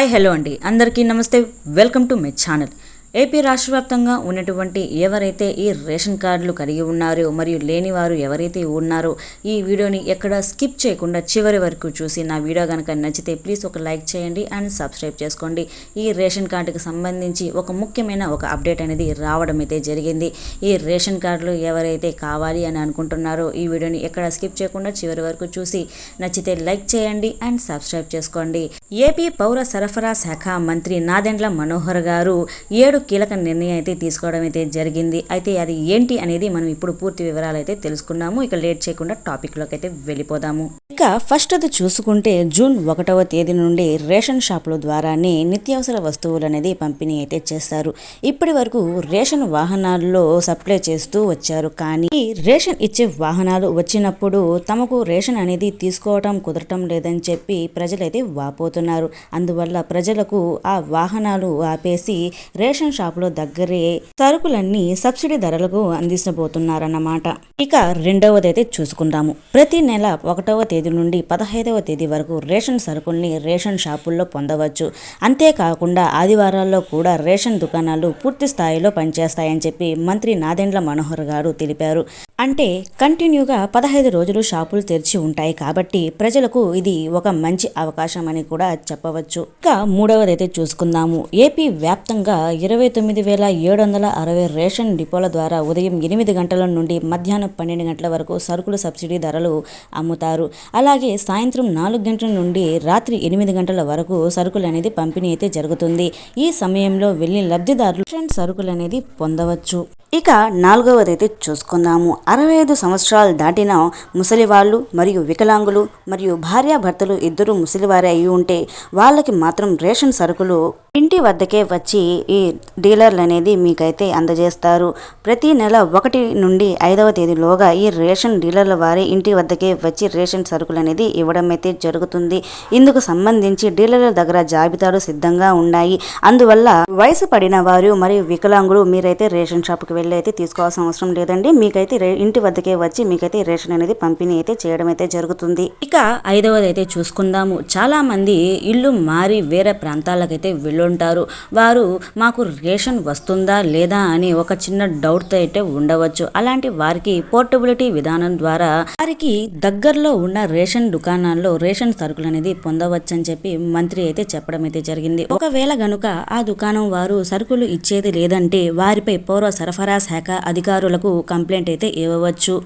Hi hello అండి. అందరికీ నమస్తే. Welcome to my channel. AP రాష్ట్ర వ్యాప్తంగా ఉన్నటువంటి ఎవరైతే ఈ రేషన్ కార్డులు కలిగి ఉన్నారో మరియు లేని వారు ఎవరైతే ఉన్నారో ఈ వీడియోని ఎక్కడ స్కిప్ చేయకుండా చివరి వరకు చూసి నా వీడియో కనుక నచ్చితే ప్లీజ్ ఒక లైక్ చేయండి అండ్ సబ్స్క్రైబ్ చేసుకోండి. ఈ రేషన్ కార్డుకి సంబంధించి ఒక ముఖ్యమైన ఒక అప్డేట్ అనేది రావడం అయితే జరిగింది. ఈ రేషన్ కార్డులు ఎవరైతే కావాలి అని అనుకుంటున్నారో ఈ వీడియోని ఎక్కడ స్కిప్ చేయకుండా చివరి వరకు చూసి నచ్చితే లైక్ చేయండి అండ్ సబ్స్క్రైబ్ చేసుకోండి. ఏపీ పౌర సరఫరా శాఖ మంత్రి నాదెండ్ల మనోహర్ గారు ఏడు కీలక నిర్ణయం అయితే తీసుకోవడం అయితే జరిగింది. అయితే అది ఏంటి అనేది మనం ఇప్పుడు పూర్తి వివరాలు అయితే తెలుసుకున్నాము. ఇక లేట్ చేయకుండా టాపిక్లోకి అయితే వెళ్ళిపోదాము. ఇక ఫస్ట్ అది చూసుకుంటే జూన్ ఒకటవ తేదీ నుండి రేషన్ షాపుల ద్వారానే నిత్యావసర వస్తువులు అనేది పంపిణీ అయితే చేస్తారు. ఇప్పటి వరకు రేషన్ వాహనాల్లో సప్లై చేస్తూ వచ్చారు. కానీ రేషన్ ఇచ్చే వాహనాలు వచ్చినప్పుడు తమకు రేషన్ అనేది తీసుకోవటం కుదరటం లేదని చెప్పి ప్రజలైతే వాపోతున్నారు. అందువల్ల ప్రజలకు ఆ వాహనాలు ఆపేసి రేషన్ షాపుల దగ్గరే సరుకులన్నీ సబ్సిడీ ధరలకు అందించబోతున్నారన్నమాట. ఇక రెండవదైతే చూసుకుందాము. ప్రతి నెల ఒకటవ తేదీ నుండి పదహైదవ తేదీ వరకు రేషన్ సరుకుల్ని రేషన్ షాపుల్లో పొందవచ్చు. అంతేకాకుండా ఆదివారాల్లో కూడా రేషన్ దుకాణాలు పూర్తి స్థాయిలో పనిచేస్తాయని చెప్పి మంత్రి నాదెండ్ల మనోహర్ గారు తెలిపారు. అంటే కంటిన్యూగా పదహైదు రోజులు షాపులు తెరిచి ఉంటాయి కాబట్టి ప్రజలకు ఇది ఒక మంచి అవకాశం అని కూడా చెప్పవచ్చు. ఇక మూడవదైతే చూసుకుందాము. ఏపీ వ్యాప్తంగా ఇరవై తొమ్మిది వేల ఏడు వందల అరవై రేషన్ డిపోల ద్వారా ఉదయం ఎనిమిది గంటల నుండి మధ్యాహ్నం పన్నెండు గంటల వరకు సరుకులు సబ్సిడీ ధరలు అమ్ముతారు. అలాగే సాయంత్రం నాలుగు గంటల నుండి రాత్రి ఎనిమిది గంటల వరకు సరుకులు అనేది పంపిణీ అయితే జరుగుతుంది. ఈ సమయంలో వెళ్ళి లబ్ధిదారులు రేషన్ సరుకులు అనేది పొందవచ్చు. ఇక నాలుగవదైతే చూసుకుందాము. అరవై ఐదు సంవత్సరాలు దాటిన ముసలివాళ్ళు మరియు వికలాంగులు మరియు భార్యాభర్తలు ఇద్దరు ముసలివారే అయి ఉంటే వాళ్ళకి మాత్రం రేషన్ సరుకులు ఇంటి వద్దకే వచ్చి ఈ డీలర్లు అనేది మీకైతే అందజేస్తారు. ప్రతి నెల ఒకటి నుండి ఐదవ తేదీలోగా ఈ రేషన్ డీలర్ల వారి ఇంటి వద్దకే వచ్చి రేషన్ సరుకులు అనేది ఇవ్వడం అయితే జరుగుతుంది. ఇందుకు సంబంధించి డీలర్ల దగ్గర జాబితాలు సిద్ధంగా ఉన్నాయి. అందువల్ల వయసు పడిన వారు మరియు వికలాంగులు మీరైతే రేషన్ షాప్కి వెళ్ళి అయితే తీసుకోవాల్సిన అవసరం లేదండి. మీకైతే ఇంటి వద్దకే వచ్చి మీకైతే రేషన్ అనేది పంపిణీ అయితే చేయడం అయితే జరుగుతుంది. ఇక ఐదవది అయితే చూసుకుందాము. చాలా మంది ఇల్లు మారి వేరే ప్రాంతాలకైతే వెళ్ళుంటారు వారు మాకు రేషన్ వస్తుందా లేదా అని ఒక చిన్న డౌట్తో అయితే ఉండవచ్చు. అలాంటి వారికి పోర్టబిలిటీ విధానం ద్వారా వారికి దగ్గరలో ఉన్న రేషన్ దుకాణాల్లో రేషన్ సరుకులు అనేది పొందవచ్చని చెప్పి మంత్రి అయితే చెప్పడం అయితే జరిగింది. ఒకవేళ గనుక ఆ దుకాణం వారు సరుకులు ఇచ్చేది లేదంటే వారిపై పౌర సరఫరా శాఖ అధికారులకు కంప్లైంట్ అయితే ఇవ్వవచ్చు.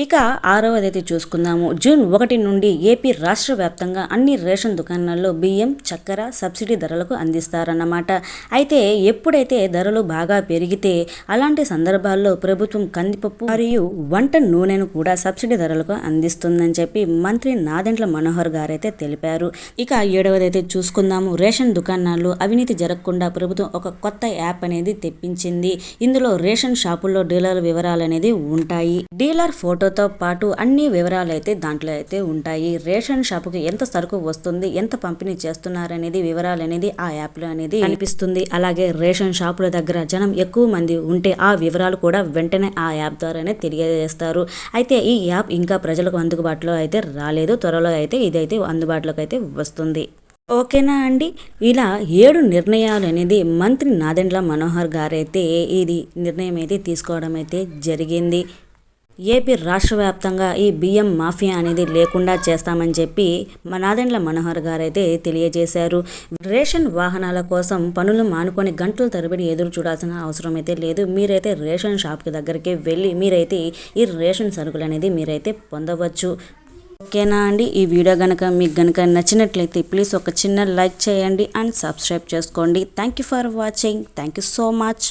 ఇక ఆరవది అయితే చూసుకుందాము. జూన్ ఒకటి నుండి ఏపీ రాష్ట్ర వ్యాప్తంగా అన్ని రేషన్ దుకాణాల్లో బియ్యం చక్కెర సబ్సిడీ ధరలకు అందిస్తారన్నమాట. అయితే ఎప్పుడైతే ధరలు బాగా పెరిగితే అలాంటి సందర్భాల్లో ప్రభుత్వం కందిపప్పు మరియు వంట నూనెను కూడా సబ్సిడీ ధరలకు అందిస్తుందని చెప్పి మంత్రి నాదెంట్ల మనోహర్ గారైతే తెలిపారు. ఇక ఏడవది అయితే చూసుకుందాము. రేషన్ దుకాణాల్లో అవినీతి జరగకుండా ప్రభుత్వం ఒక కొత్త యాప్ అనేది తెప్పించింది. ఇందులో రేషన్ షాపుల్లో డీలర్ వివరాలు అనేది ఉంటాయి. డీలర్ ఫోటోతో పాటు అన్ని వివరాలు అయితే దాంట్లో అయితే ఉంటాయి. రేషన్ షాపుకి ఎంత సరుకు వస్తుంది ఎంత పంపిణీ చేస్తున్నారనేది వివరాలు అనేది ఆ యాప్లో అనేది కనిపిస్తుంది. అలాగే రేషన్ షాపుల దగ్గర జనం ఎక్కువ మంది ఉంటే ఆ వివరాలు కూడా వెంటనే ఆ యాప్ ద్వారానే తెలియజేస్తారు. అయితే ఈ యాప్ ఇంకా ప్రజలకు అందుబాటులో అయితే రాలేదు. త్వరలో అయితే ఇదైతే అందుబాటులోకి అయితే వస్తుంది. ఓకేనా అండి? ఇలా ఏడు నిర్ణయాలు అనేది మంత్రి నాదెండ్ల మనోహర్ గారైతే ఇది నిర్ణయం అయితే తీసుకోవడం అయితే జరిగింది. ఏపీ రాష్ట్ర వ్యాప్తంగా ఈ బియ్యం మాఫియా అనేది లేకుండా చేస్తామని చెప్పి మా నాదెండ్ల మనోహర్ గారైతే తెలియజేశారు. రేషన్ వాహనాల కోసం పనులు మానుకొని గంటల తరబడి ఎదురు చూడాల్సిన అవసరం అయితే లేదు. మీరైతే రేషన్ షాప్కి దగ్గరికి వెళ్ళి మీరైతే ఈ రేషన్ సరుకులు అనేది మీరైతే పొందవచ్చు. ఓకేనా అండి? ఈ వీడియో కనుక మీకు కనుక నచ్చినట్లయితే ప్లీజ్ ఒక చిన్న లైక్ చేయండి అండ్ సబ్స్క్రైబ్ చేసుకోండి. Thank you for watching thank you so much